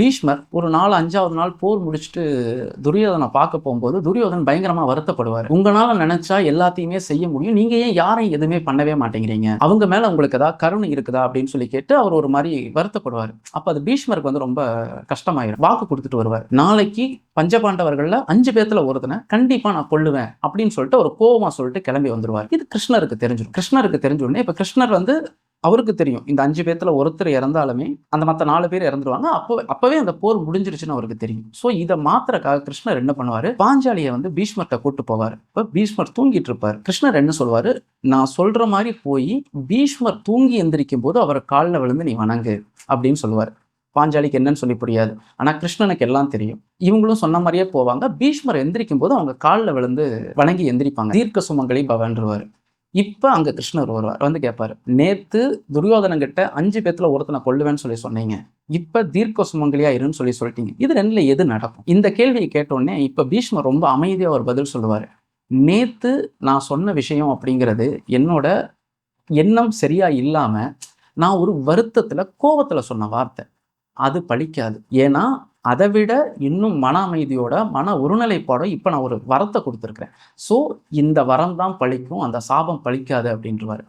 பீஷ்மர் ஒரு நாலு அஞ்சாவது நாள் போர் முடிச்சுட்டு துரியோதனை பார்க்க போகும்போது துரியோதன் பயங்கரமா வருத்தப்படுவார். உங்களால நினைச்சா எல்லாத்தையுமே செய்ய முடியும். நீங்க ஏன் யாரையும் எதுவுமே பண்ணவே மாட்டேங்கிறீங்க? அவங்க மேல உங்களுக்கு ஏதாவது கருணை இருக்குதா? அப்படின்னு சொல்லி கேட்டு அவர் ஒரு மாதிரி வருத்தப்படுவார். அப்ப அது பீஷ்மருக்கு வந்து ரொம்ப கஷ்டமாயிரும். வாக்கு கொடுத்துட்டு வருவார். நாளைக்கு பஞ்சபாண்டவர்கள்ல அஞ்சு பேர்த்துல ஒருத்தனை கண்டிப்பா நான் கொள்ளுவேன் அப்படின்னு சொல்லிட்டு ஒரு கோவமா சொல்லிட்டு கிளம்பி வந்துருவார். இது கிருஷ்ணருக்கு தெரிஞ்சிடும் கிருஷ்ணருக்கு தெரிஞ்ச உடனே இப்ப கிருஷ்ணர் வந்து அவருக்கு தெரியும். இந்த அஞ்சு பேர்த்தில் ஒருத்தர் இறந்தாலுமே அந்த மற்ற நாலு பேர் இறந்துருவாங்க. அப்போ அப்பவே அந்த போர் முடிஞ்சிருச்சுன்னு அவருக்கு தெரியும். ஸோ இதை மாத்திரக்காக கிருஷ்ணர் என்ன பண்ணுவாரு? பாஞ்சாலியை வந்து பீஷ்மர்கிட்ட கூட்டு போவார். இப்போ பீஷ்மர் தூங்கிட்டு இருப்பார் கிருஷ்ணர் என்ன சொல்வார் நான் சொல்ற மாதிரி போய் பீஷ்மர் தூங்கி எந்திரிக்கும் போது அவர் காலில் விழுந்து நீ வணங்கு அப்படின்னு சொல்லுவார். பாஞ்சாலிக்கு என்னன்னு சொல்லி புரியாது. ஆனால் கிருஷ்ணனுக்கு எல்லாம் தெரியும். இவங்களும் சொன்ன மாதிரியே போவாங்க. பீஷ்மர் எந்திரிக்கும் போது அவங்க காலில் விழுந்து வணங்கி எந்திரிப்பாங்க. தீர்க்க சுமங்கலி பவன்றுவார். இப்போ அங்கே கிருஷ்ணர் வருவார். வந்து கேட்பாரு நேற்று துரியோதனங்கிட்ட அஞ்சு பேத்துல ஒருத்தனை கொல்லுவேன்னு சொல்லி சொன்னீங்க. இப்போ தீர்க்க சுமங்கலியா இருன்னு சொல்லி சொல்லிட்டீங்க. இது ரெண்டுல எது நடக்கும்? இந்த கேள்வியை கேட்டோடனே இப்போ பீஷ்மர் ரொம்ப அமைதியாக ஒரு பதில் சொல்லுவார். நேற்று நான் சொன்ன விஷயம் அப்படிங்கிறது என்னோட எண்ணம் சரியா இல்லாமல் நான் ஒரு வருத்தத்தில் கோபத்தில் சொன்ன வார்த்தை. அது பழிக்காது. ஏன்னா அதை விட இன்னும் மன அமைதியோட மன ஒருநிலைப்பாடோ இப்போ நான் ஒரு வரத்தை கொடுத்துருக்குறேன். ஸோ இந்த வரம் தான் பழிக்கும் அந்த சாபம் பழிக்காது அப்படின்றவாரு.